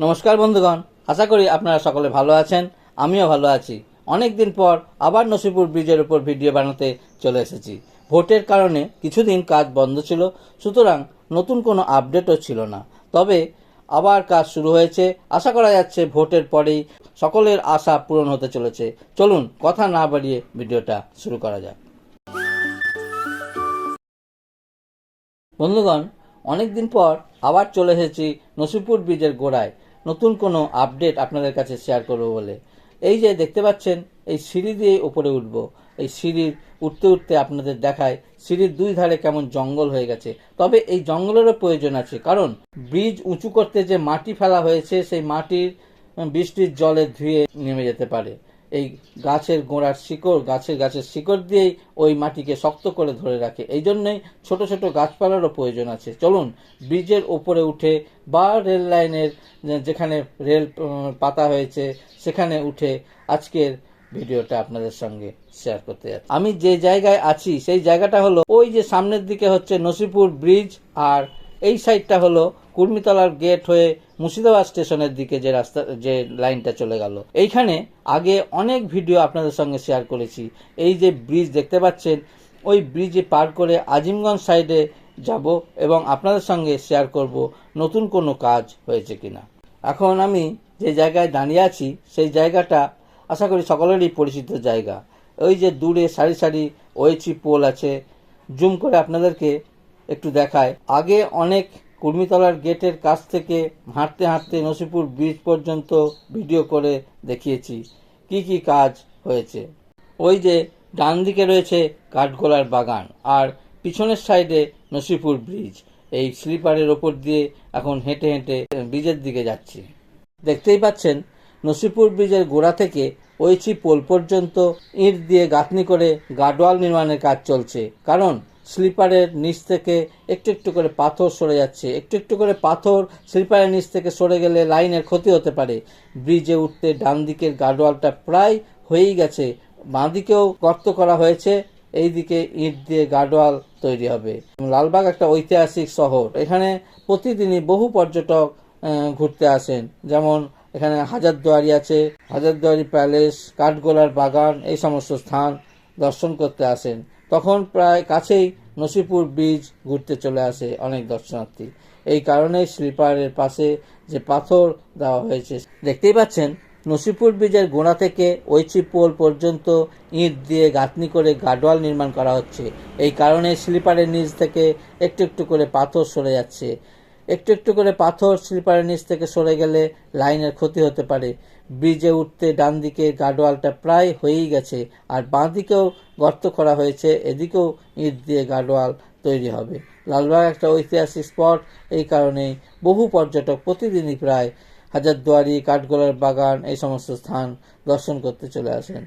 নমস্কার বন্ধুগণ, আশা করি আপনারা সকলে ভালো আছেন, আমিও ভালো আছি। অনেক দিন পর আবার নসিপুর ব্রিজের উপর ভিডিও বানাতে চলে এসেছি। ভোটের কারণে কিছুদিন কাজ বন্ধ ছিল, সুতরাং নতুন কোনো আপডেটও ছিল না। তবে আবার কাজ শুরু হয়েছে, আশা করা যাচ্ছে ভোটের পরেই সকলের আশা পূরণ হতে চলেছে। চলুন, কথা না বাড়িয়ে ভিডিওটা শুরু করা যাক। বন্ধুগণ, অনেকদিন পর আবার চলে এসেছি নসিপুর ব্রিজের গোড়ায়। নতুন কোনো আপডেট আপনাদের কাছে শেয়ার করব বলে। এই যে দেখতে পাচ্ছেন, এই সিঁড়ি দিয়ে উপরে উঠব, এই সিঁড়ির উঠতে উঠতে আপনাদের দেখায়, সিঁড়ির দুই ধারে কেমন জঙ্গল হয়ে গেছে। তবে এই জঙ্গলেরও প্রয়োজন আছে, কারণ ব্রিজ উঁচু করতে যে মাটি ফেলা হয়েছে, সেই মাটির বৃষ্টির জলে ধুয়ে নেমে যেতে পারে। এই গাছের গোড়ার শিকড়, গাছের গাছের শিকড় দিয়েই ওই মাটিকে শক্ত করে ধরে রাখে। এই জন্যই ছোট ছোট গাছপালারও প্রয়োজন আছে। চলুন, ব্রিজের ওপরে উঠে বা রেল লাইনের যেখানে রেল পাতা হয়েছে, সেখানে উঠে আজকের ভিডিওটা আপনাদের সঙ্গে শেয়ার করতে যাচ্ছি। আমি যে জায়গায় আছি, সেই জায়গাটা হলো ওই যে সামনের দিকে হচ্ছে নসিপুর ব্রিজ আর এই সাইডটা হলো কুর্মিতলার গেট হয়ে মুর্শিদাবাদ স্টেশনের দিকে যে রাস্তা, যে লাইনটা চলে গেল। এইখানে আগে অনেক ভিডিও আপনাদের সঙ্গে শেয়ার করেছি। এই যে ব্রিজ দেখতে পাচ্ছেন, ওই ব্রিজে পার করে আজিমগঞ্জ সাইডে যাব এবং আপনাদের সঙ্গে শেয়ার করব নতুন কোনো কাজ হয়েছে কিনা। এখন আমি যে জায়গায় দাঁড়িয়ে আছি, সেই জায়গাটা আশা করি সকলেরই পরিচিত জায়গা। ওই যে দূরে সারি সারি ওয়েচি পোল আছে। জুম করে আপনাদেরকে একটু দেখায়। আগে অনেক কুর্মিতলার গেটের কাছ থেকে হাঁটতে হাঁটতে নসিপুর ব্রিজ পর্যন্ত ভিডিও করে দেখিয়েছি। কি কি কাজ হয়েছে? ওই যে ডান দিকে রয়েছে কাঠগোলার বাগান আর পিছনের সাইডে নসিপুর ব্রিজ। এই স্লিপারের ওপর দিয়ে এখন হেঁটে হেঁটে ব্রিজের দিকে যাচ্ছি। দেখতেই পাচ্ছেন, নসিপুর ব্রিজের গোড়া থেকে ঐচি পোল পর্যন্ত ইট দিয়ে গাঁথনি করে গার্ডওয়াল নির্মাণের কাজ চলছে। কারণ স্লিপারের নিচ থেকে একটু একটু করে পাথর সরে যাচ্ছে। একটু একটু করে পাথর স্লিপারের নিচ থেকে সরে গেলে লাইনের ক্ষতি হতে পারে। ব্রিজে উঠতে ডান দিকের গার্ডওয়ালটা প্রায় হয়েই গেছে। বাঁ দিকেও গর্ত করা হয়েছে। এইদিকে ইট দিয়ে গার্ডওয়াল তৈরি হবে। লালবাগ একটা ঐতিহাসিক শহর। এখানে প্রতিদিনই বহু পর্যটক ঘুরতে আসেন। যেমন এখানে হাজারদুয়ারি আছে হাজারদুয়ারি প্যালেস, কাঠগোলার বাগান, এই সমস্ত স্থান দর্শন করতে আসেন। তখন প্রায় কাছেই নসিপুর ব্রিজ ঘুরতে চলে আসে অনেক দর্শনার্থী। এই কারণেই স্লিপারের পাশে যে পাথর দেওয়া হয়েছে, দেখতেই পাচ্ছেন, নসিপুর ব্রিজের গোড়া থেকে ঐচি পোল পর্যন্ত ইট দিয়ে গাঁথনি করে গার্ডওয়াল নির্মাণ করা হচ্ছে। এই কারণে স্লিপারের নিচ থেকে একটু একটু করে পাথর সরে যাচ্ছে। একটু একটু করে পাথর স্লিপারের নিচ থেকে সরে গেলে লাইনের ক্ষতি হতে পারে। ব্রিজে উঠতে ডান দিকে গার্ডওয়ালটা প্রায় হয়েই গেছে, আর বাঁ দিকেও গর্ত করা হয়েছে, এদিকেও ইট দিয়ে গার্ডওয়াল তৈরি হবে। লালবাগ একটা ঐতিহাসিক স্পট, এই কারণেই বহু পর্যটক প্রতিদিনই প্রায় হাজারদুয়ারি কাঠগোলার বাগান, এই সমস্ত স্থান দর্শন করতে চলে আসেন।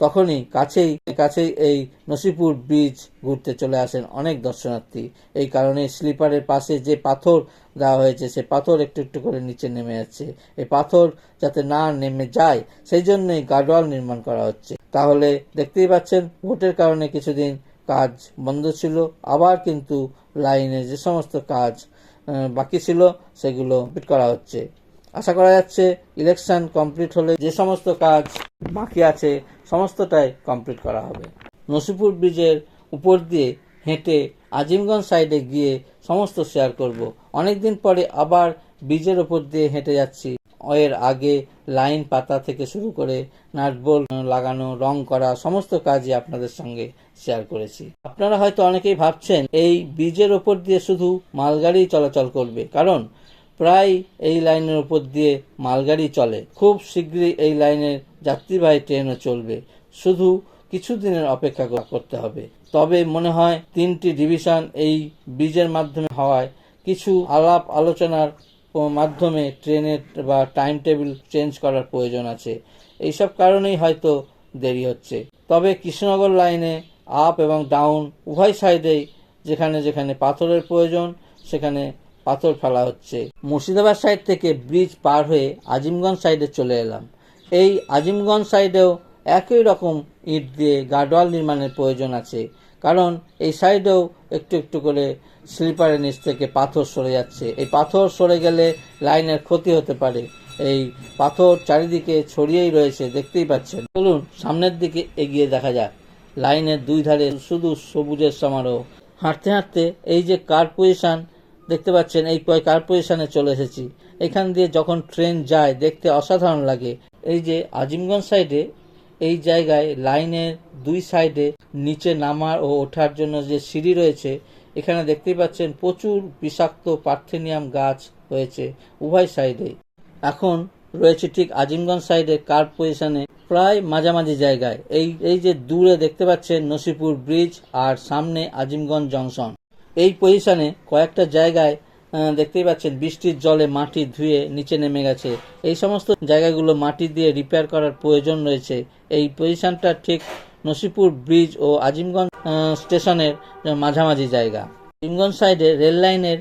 তখনই কাছেই কাছেই এই নসিপুর ব্রিজ ঘুরতে চলে আসেন অনেক দর্শনার্থী। এই কারণে স্লিপারের পাশে যে পাথর দেওয়া হয়েছে, সে পাথর একটু একটু করে নিচে নেমে যাচ্ছে। এই পাথর যাতে না নেমে যায়, সেই জন্যই গার্ডওয়াল নির্মাণ করা হচ্ছে। তাহলে দেখতেই পাচ্ছেন, ভোটের কারণে কিছুদিন কাজ বন্ধ ছিল, আবার কিন্তু লাইনে যে সমস্ত কাজ বাকি ছিল, সেগুলো করা হচ্ছে। আশা করা যাচ্ছে ইলেকশন কমপ্লিট হলে যে সমস্ত কাজ বাকি আছে, সমস্তটাই কমপ্লিট করা হবে। নসিপুর ব্রিজের উপর দিয়ে হেঁটে আজিমগঞ্জ সাইডে গিয়ে সমস্ত শেয়ার করব। অনেকদিন পরে আবার ব্রিজের ওপর দিয়ে হেঁটে যাচ্ছি। এর আগে লাইন পাতা থেকে শুরু করে নাটবোল লাগানো, রং করা, সমস্ত কাজই আপনাদের সঙ্গে শেয়ার করেছি। আপনারা হয়তো অনেকেই ভাবছেন, এই ব্রিজের ওপর দিয়ে শুধু মালগাড়ি চলাচল করবে। কারণ প্রায় এই লাইনের উপর দিয়ে মালগাড়ি চলে। খুব শীঘ্রই এই লাইনের যাত্রীবাহী ট্রেনও চলবে। শুধু কিছুদিনের অপেক্ষা করতে হবে। তবে মনে হয় তিনটি ডিভিশন এই ব্রিজের মাধ্যমে হওয়ায় কিছু আলাপ আলোচনার মাধ্যমে ট্রেনের বা টাইম টেবিল চেঞ্জ করার প্রয়োজন আছে। এইসব কারণেই হয়তো দেরি হচ্ছে। তবে কৃষ্ণনগর লাইনে আপ এবং ডাউন উভয় সাইডেই যেখানে যেখানে পাথরের প্রয়োজন, সেখানে পাথর ফেলা হচ্ছে। মুর্শিদাবাদ সাইড থেকে ব্রিজ পার হয়ে আজিমগঞ্জ সাইডে চলে এলাম। এই আজিমগঞ্জ সাইডেও একই রকম ইট দিয়ে গার্ডওয়াল নির্মাণের প্রয়োজন আছে। কারণ এই সাইডেও একটু একটু করে স্লিপারের নিচ থেকে পাথর সরে যাচ্ছে। এই পাথর সরে গেলে লাইনের ক্ষতি হতে পারে। এই পাথর চারিদিকে ছড়িয়েই রয়েছে, দেখতেই পাচ্ছেন। চলুন সামনের দিকে এগিয়ে দেখা যাক। লাইনের দুই ধারে শুধু সবুজের সমারোহ। হাঁটতে হাঁটতে এই যে কার পজিশন দেখতে পাচ্ছেন, এই প- কার পজিশনে চলে এসেছি। এখান দিয়ে যখন ট্রেন যায়, দেখতে অসাধারণ লাগে। এই যে আজিমগঞ্জ সাইডে, এই জায়গায় লাইনের দুই সাইডে নিচে নামার ও ওঠার জন্য যে সিঁড়ি রয়েছে, এখানে দেখতেই পাচ্ছেন প্রচুর বিষাক্ত পার্থেনিয়াম গাছ হয়েছে উভয় সাইডে। এখন রয়েছে ঠিক আজিমগঞ্জ সাইডে কার পজিশনে প্রায় মাঝামাঝি জায়গায়। এই এই যে দূরে দেখতে পাচ্ছেন নসিপুর ব্রিজ আর সামনে আজিমগঞ্জ জংশন। এই পজিশনে কয়েকটা জায়গায় দেখতেই পাচ্ছেন, বৃষ্টির জলে মাটি ধুয়ে নিচে নেমে গেছে। এই সমস্ত জায়গাগুলো মাটি দিয়ে রিপেয়ার করার প্রয়োজন রয়েছে। এই পজিশনটা ঠিক নসিপুর ব্রিজ ও আজিমগঞ্জ স্টেশনের মাঝামাঝি জায়গা। আজিমগঞ্জ সাইডে রেল লাইনের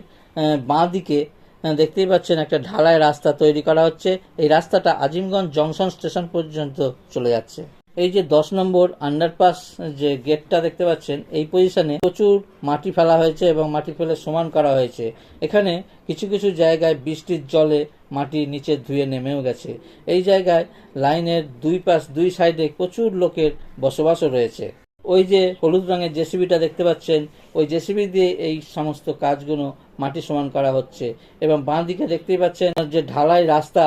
বাঁ দিকে দেখতেই পাচ্ছেন একটা ঢালাই রাস্তা তৈরি করা হচ্ছে। এই রাস্তাটা আজিমগঞ্জ জংশন স্টেশন পর্যন্ত চলে যাচ্ছে। এই যে দশ নম্বর আন্ডারপাস যে গেটটা দেখতে পাচ্ছেন, এই পজিশনে প্রচুর মাটি ফেলা হয়েছে এবং মাটি ফেলে সমান করা হয়েছে। এখানে কিছু কিছু জায়গায় বৃষ্টির জলে মাটি নিচে ধুয়ে নেমেও গেছে। এই জায়গায় লাইনের দুই পাশ, দুই সাইডে প্রচুর লোকের বসবাসও রয়েছে। ওই যে হলুদ রঙের জেসিবিটা দেখতে পাচ্ছেন, ওই জেসিবি দিয়ে এই সমস্ত কাজগুলো মাটি সমান করা হচ্ছে। এবং বাঁ দিকে দেখতেই পাচ্ছেন যে ঢালাই রাস্তা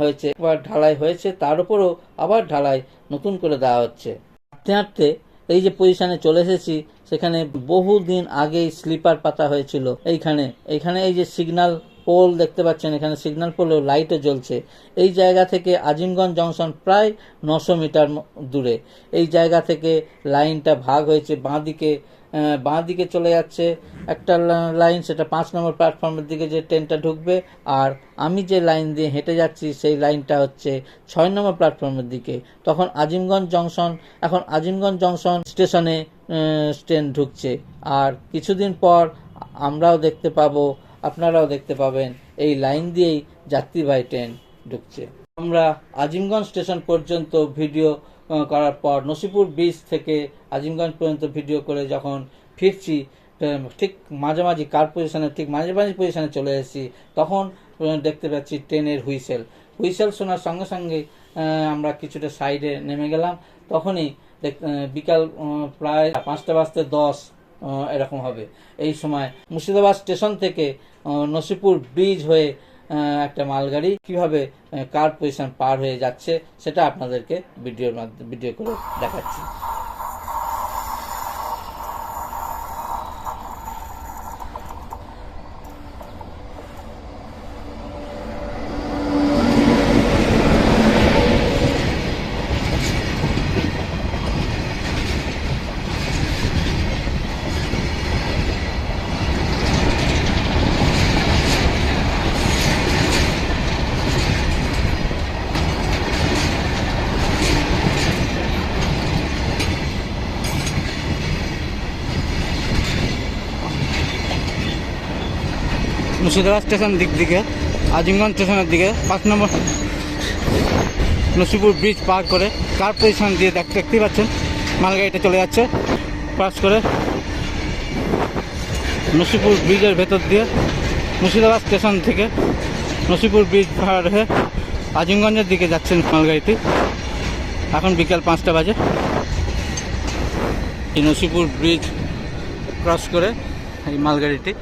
হয়েছে। একবার ঢালাই হয়েছে তার উপরও আবার ঢালাই নতুন করে দেওয়া হচ্ছে। হাঁটতে হাঁটতে এই যে পজিশনে চলে এসেছি সেখানে বহুদিন আগেই স্লিপার পাতা হয়েছিল। এইখানে এইখানে এই যে সিগন্যাল পোল দেখতে পাচ্ছেন এখানে সিগন্যাল পোলেও লাইটও জ্বলছে। এই জায়গা থেকে আজিমগঞ্জ জংশন প্রায় নশো মিটার দূরে। এই জায়গা থেকে লাইনটা ভাগ হয়েছে বাঁ দিকে আহ, বাঁ দিকে চলে যাচ্ছে। একটা লাইন সেটা পাঁচ নম্বর প্ল্যাটফর্মের দিকে যে ট্রেনটা ঢুকবে। আর আমি যে লাইন দিয়ে হেঁটে যাচ্ছি, সেই লাইনটা হচ্ছে ছয় নম্বর প্ল্যাটফর্মের দিকে। তখন আজিমগঞ্জ জংশন এখন আজিমগঞ্জ জংশন স্টেশনে ট্রেন ঢুকছে। আর কিছুদিন পর আমরাও দেখতে পাবো, আপনারাও দেখতে পাবেন এই লাইন দিয়েই যাত্রীবাহী ট্রেন ঢুকছে। আমরা আজিমগঞ্জ স্টেশন পর্যন্ত ভিডিও করার পর নসিপুর ব্রিজ থেকে আজিমগঞ্জ পর্যন্ত ভিডিও করে যখন ফিরছি ঠিক মাঝামাঝি কার পজিশনে ঠিক মাঝামাঝি পজিশনে চলে এসেছি, তখন দেখতে পাচ্ছি ট্রেনের হুইসেল। হুইসেল শোনার সঙ্গে সঙ্গে আমরা কিছুটা সাইডে নেমে গেলাম। তখনই বিকাল প্রায় পাঁচটা বাজতে দশ এরকম হবে। এই সময় মুর্শিদাবাদ স্টেশন থেকে নসিপুর ব্রিজ হয়ে একটা মালগাড়ি কীভাবে কার পজিশন পার হয়ে যাচ্ছে, সেটা আপনাদেরকে ভিডিওর মাধ্যমে ভিডিও করে দেখাচ্ছি। মুর্শিদাবাদ স্টেশন দিক দিকে, আজিমগঞ্জ স্টেশনের দিকে, পাঁচ নম্বর নসিপুর ব্রিজ পার করে কার পজিশন দিয়ে দেখ- দেখতেই পাচ্ছেন, মালগাড়িটা চলে যাচ্ছে পাস করে নসিপুর ব্রিজের ভেতর দিয়ে মুর্শিদাবাদ স্টেশন থেকে নসিপুর ব্রিজ পার হয়ে আজিমগঞ্জের দিকে যাচ্ছেন মালগাড়িটি। এখন বিকাল পাঁচটা বাজে। এই নসিপুর ব্রিজ ক্রস করে এই মালগাড়িটি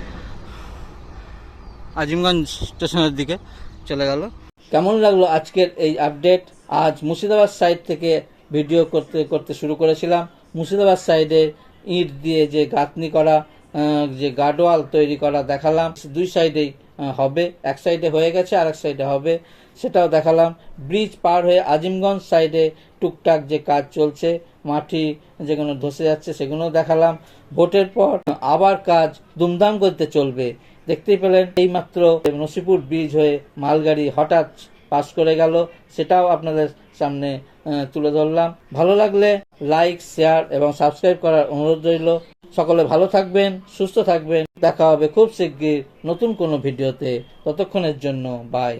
আজিমগঞ্জ স্টেশনের দিকে চলে গেল। কেমন লাগল আজকের এই আপডেট আজ মুর্শিদাবাদ সাইড থেকে ভিডিও করতে করতে শুরু করেছিলাম। মুর্শিদাবাদ সাইডে ইট দিয়ে যে গাঁথনি করা যে গার্ডওয়াল তৈরি করা দেখালাম, দুই সাইডেই হবে। এক সাইডে হয়ে গেছে আর এক সাইডে হবে। সেটাও দেখালাম। ব্রিজ পার হয়ে আজিমগঞ্জ সাইডে টুকটাক যে কাজ চলছে, মাটি যেগুলো ধসে যাচ্ছে সেগুলোও দেখালাম। ভোটের পর আবার কাজ দুমদাম করতে চলবে। দেখতেই পেলেন এইমাত্র নসিপুর ব্রিজ হয়ে মালগাড়ি হঠাৎ পাস করে গেল, সেটাও আপনাদের সামনে তুলে ধরলাম। ভালো লাগলে লাইক, শেয়ার এবং সাবস্ক্রাইব করার অনুরোধ রইল। সকলে ভালো থাকবেন, সুস্থ থাকবেন। দেখা হবে খুব শিগগির নতুন কোনো ভিডিওতে। ততক্ষণের জন্য বাই